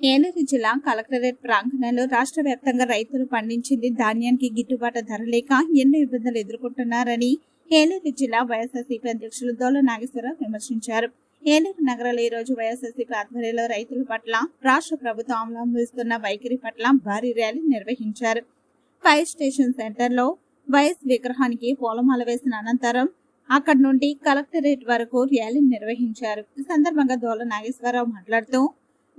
ఏలూరు జిల్లా కలెక్టరేట్ ప్రాంగణంలో రాష్ట్ర వ్యాప్తంగా రైతులు పండించింది ధాన్యానికి గిట్టుబాటు ధర లేక ఎన్నో ఇబ్బందులు ఎదుర్కొంటున్నారని ఏలూరు జిల్లా వైఎస్ఆర్సీపీ అధ్యక్షులు దోల నాగేశ్వరరావు విమర్శించారు. ఏలూరు నగరంలో ఈ రోజు వైఎస్ఆర్సీపీ ఆధ్వర్యంలో రైతుల పట్ల రాష్ట్ర ప్రభుత్వం అవలంబిస్తున్న వైఖరి పట్ల భారీ ర్యాలీ నిర్వహించారు. ఫైర్ స్టేషన్ సెంటర్లో వైఎస్ విగ్రహానికి పూలమాల వేసిన అనంతరం అక్కడి నుండి కలెక్టరేట్ వరకు ర్యాలీ నిర్వహించారు. ఈ సందర్భంగా దోల నాగేశ్వరరావు మాట్లాడుతూ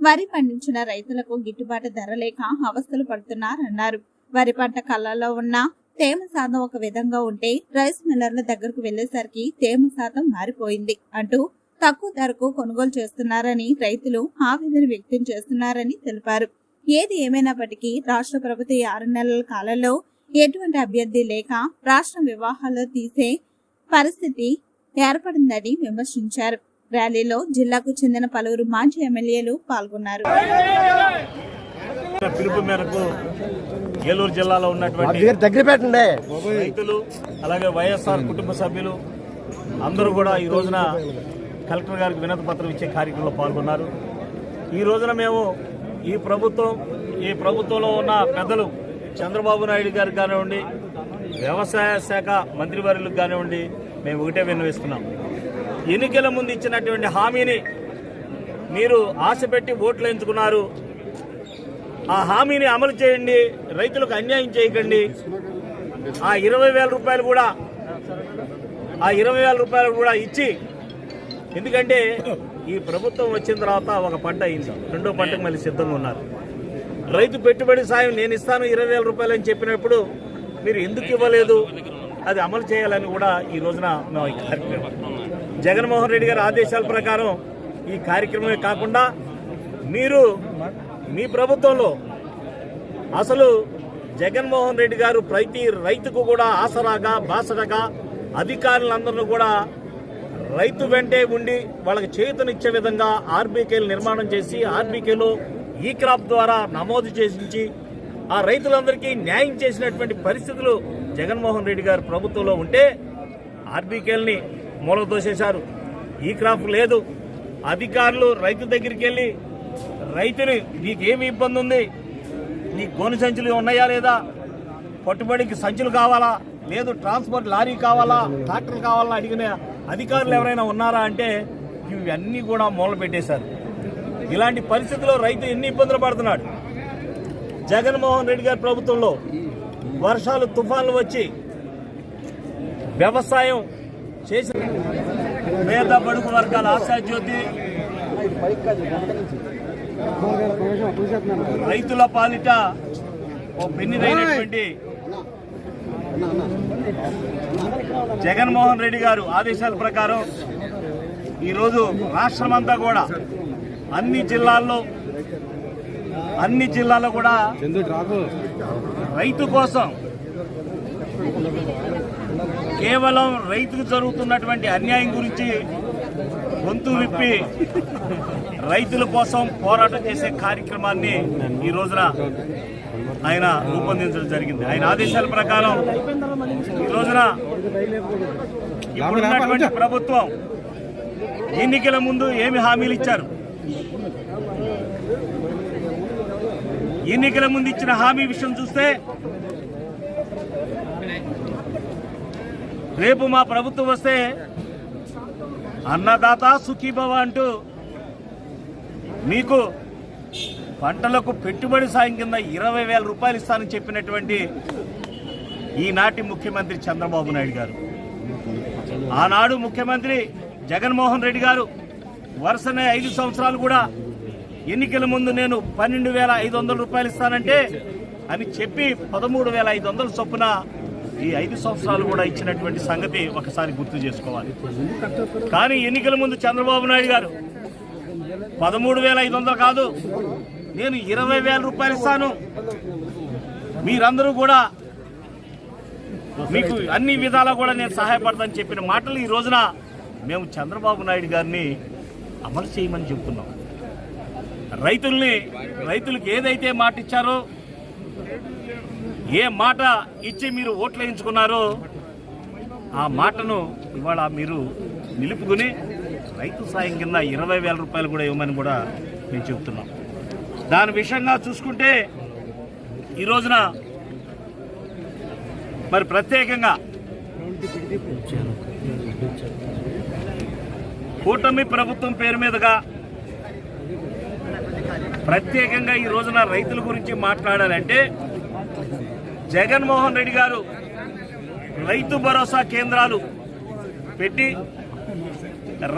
వరి పండించిన రైతులకు గిట్టుబాటు ధర లేక అవస్థలు పడుతున్నారన్నారు. వరి పంట కళ్ళలో ఉన్న తేమ శాతం ఒక విధంగా ఉంటే రైస్ మిల్లర్ల దగ్గరకు వెళ్ళేసరికి తేమ శాతం మారిపోయింది అంటూ తక్కువ ధరకు కొనుగోలు చేస్తున్నారని రైతులు ఆవేదన వ్యక్తం చేస్తున్నారని తెలిపారు. ఏది ఏమైనప్పటికీ రాష్ట్ర ప్రభుత్వ ఆరు నెలల కాలంలో ఎటువంటి అభ్యర్థి లేక రాష్ట్రం వివాహాల్లో తీసే పరిస్థితి ఏర్పడిందని విమర్శించారు. ర్యాలీలో జిల్లాకు చెందిన పలువురు మాజీ ఎమ్మెల్యేలు పాల్గొన్నారు. పిలుపు మేరకు ఏలూరు జిల్లాలో ఉన్నటువంటి రైతులు అలాగే వైఎస్ఆర్ కుటుంబ సభ్యులు అందరూ కూడా ఈ రోజున కలెక్టర్ గారికి వినతి పత్రం ఇచ్చే కార్యక్రమంలో పాల్గొన్నారు. ఈ రోజున మేము ఈ ప్రభుత్వం ఈ ప్రభుత్వంలో ఉన్న పెద్దలు చంద్రబాబు నాయుడు గారికి కానివ్వండి వ్యవసాయ శాఖ మంత్రివర్యులకు కానివ్వండి మేము ఒకటే విన్నవిస్తున్నాం. ఎన్నికల ముందు ఇచ్చినటువంటి హామీని మీరు ఆశ పెట్టి ఓట్లు ఎంచుకున్నారు. ఆ హామీని అమలు చేయండి రైతులకు అన్యాయం చేయకండి. ఆ ఇరవై వేల రూపాయలు కూడా ఆ ఇరవై వేల రూపాయలు కూడా ఇచ్చి ఎందుకంటే ఈ ప్రభుత్వం వచ్చిన తర్వాత ఒక పంట అయింది. రెండో పంటకు మళ్ళీ సిద్ధంగా ఉన్నారు. రైతు పెట్టుబడి సాయం నేను ఇస్తాను ఇరవై వేల రూపాయలు అని చెప్పినప్పుడు మీరు ఎందుకు ఇవ్వలేదు? అది అమలు చేయాలని కూడా ఈ రోజున మేము జగన్మోహన్ రెడ్డి గారి ఆదేశాల ప్రకారం ఈ కార్యక్రమమే కాకుండా మీరు మీ ప్రభుత్వంలో అసలు జగన్మోహన్ రెడ్డి గారు ప్రతి రైతుకు కూడా ఆసరాగా బాసరగా అధికారులందరినీ కూడా రైతు వెంటే ఉండి వాళ్ళకి చేతునిచ్చే విధంగా ఆర్బీకేలు నిర్మాణం చేసి ఆర్బీకేలో ఈ క్రాప్ ద్వారా నమోదు చేసించి ఆ రైతులందరికీ న్యాయం చేసినటువంటి పరిస్థితులు జగన్మోహన్ రెడ్డి గారు ప్రభుత్వంలో ఉంటే ఆర్బీకేల్ని మూలకు దోసేశారు ఈ క్రాప్ లేదు. అధికారులు రైతు దగ్గరికి వెళ్ళి రైతుని నీకేమి ఇబ్బంది ఉంది? నీ గోను సంచులు ఉన్నాయా లేదా? పట్టుబడికి సంచులు కావాలా? లేదు ట్రాన్స్పోర్ట్ లారీ కావాలా? ట్రాక్టర్ కావాలా? అడిగిన అధికారులు ఎవరైనా ఉన్నారా అంటే ఇవన్నీ కూడా మూల పెట్టేశారు ఇలాంటి పరిస్థితుల్లో రైతు ఎన్ని ఇబ్బందులు పడుతున్నాడు? జగన్మోహన్ రెడ్డి గారి ప్రభుత్వంలో వర్షాలు తుఫాన్లు వచ్చి వ్యవసాయం చేసిన పేద బడుగు వర్గాల ఆశాజ్యోతి రైతుల పాలిట ఓ పెన్నిదైనటువంటి జగన్మోహన్ రెడ్డి గారు ఆదేశాల ప్రకారం ఈరోజు రాష్ట్రమంతా కూడా అన్ని జిల్లాల్లో అన్ని జిల్లాల్లో కూడా రైతు కోసం కేవలం రైతుకు జరుగుతున్నటువంటి అన్యాయం గురించి గొంతు విప్పి రైతుల కోసం పోరాటం చేసే కార్యక్రమాన్ని ఈ రోజున ఆయన రూపొందించడం జరిగింది. ఆయన ఆదేశాల ప్రకారం ఈ రోజున ఇప్పుడున్నటువంటి ప్రభుత్వం ఎన్నికల ముందు ఏమి హామీలు ఇచ్చారు? ఎన్నికల ముందు ఇచ్చిన హామీ విషయం చూస్తే రేపు మా ప్రభుత్వం వస్తే అన్నదాత సుఖీభవ అంటూ మీకు పంటలకు పెట్టుబడి సాయం కింద ఇరవై వేల రూపాయలు ఇస్తానని చెప్పినటువంటి ఈనాటి ముఖ్యమంత్రి చంద్రబాబు నాయుడు గారు. ఆనాడు ముఖ్యమంత్రి జగన్మోహన్ రెడ్డి గారు వరుసనే ఐదు సంవత్సరాలు కూడా ఎన్నికల ముందు నేను పన్నెండు వేల ఐదు వందల రూపాయలు ఇస్తానంటే అని చెప్పి పదమూడు వేల ఐదు వందల చొప్పున ఈ ఐదు సంవత్సరాలు కూడా ఇచ్చినటువంటి సంగతి ఒకసారి గుర్తు చేసుకోవాలి. కానీ ఎన్నికల ముందు చంద్రబాబు నాయుడు గారు పదమూడు వేల ఐదు వందలు కాదు నేను ఇరవై వేల రూపాయలు ఇస్తాను. మీరందరూ కూడా మీకు అన్ని విధాలా కూడా నేను సహాయపడతానని చెప్పిన మాటలు ఈ రోజున మేము చంద్రబాబు నాయుడు గారిని అమలు చేయమని చెప్తున్నాం. రైతుల్ని రైతులకు ఏదైతే మాట ఇచ్చారో ఏ మాట ఇచ్చి మీరు ఓట్లు వేయించుకున్నారో ఆ మాటను ఇవాళ మీరు నిలుపుకుని రైతు సాయం కింద ఇరవై వేల రూపాయలు కూడా ఇవ్వమని కూడా మేము చెప్తున్నాం దాని విషయంగా చూసుకుంటే ఈ రోజున మరి ప్రత్యేకంగా కూటమి ప్రభుత్వం పేరు మీదుగా ప్రత్యేకంగా ఈ రోజున రైతుల గురించి మాట్లాడాలంటే జగన్మోహన్ రెడ్డి గారు రైతు భరోసా కేంద్రాలు పెట్టి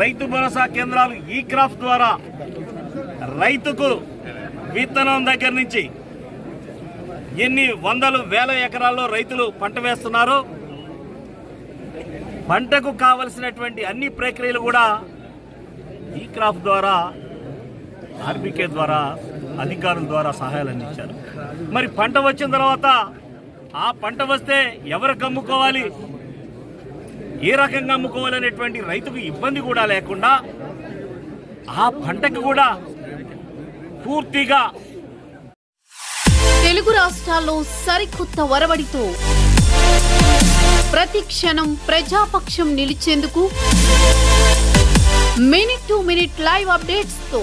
రైతు భరోసా కేంద్రాలు ఈ క్రాఫ్ట్ ద్వారా రైతుకు విత్తనం దగ్గర నుంచి ఎన్ని వందలు వేల ఎకరాల్లో రైతులు పంట వేస్తున్నారో. పంటకు కావలసినటువంటి అన్ని ప్రక్రియలు కూడా ఈ క్రాఫ్ట్ ద్వారా ఆర్బీకే ద్వారా అధికారుల ద్వారా సహాయాలు అందించారు. మరి పంట వచ్చిన తర్వాత ఆ పంట వస్తే ఎవరికి అమ్ముకోవాలి ఏ రకంగా అమ్ముకోవాలనేటువంటి రైతుకు ఇబ్బంది కూడా లేకుండా ఆ పంటకు కూడా పూర్తిగా తెలుగు రాష్ట్రాల్లో సరికొత్త వరవడితో ప్రతి క్షణం ప్రజాపక్షం నిలిచేందుకు మినిట్ టు మినిట్ లైవ్ అప్డేట్స్తో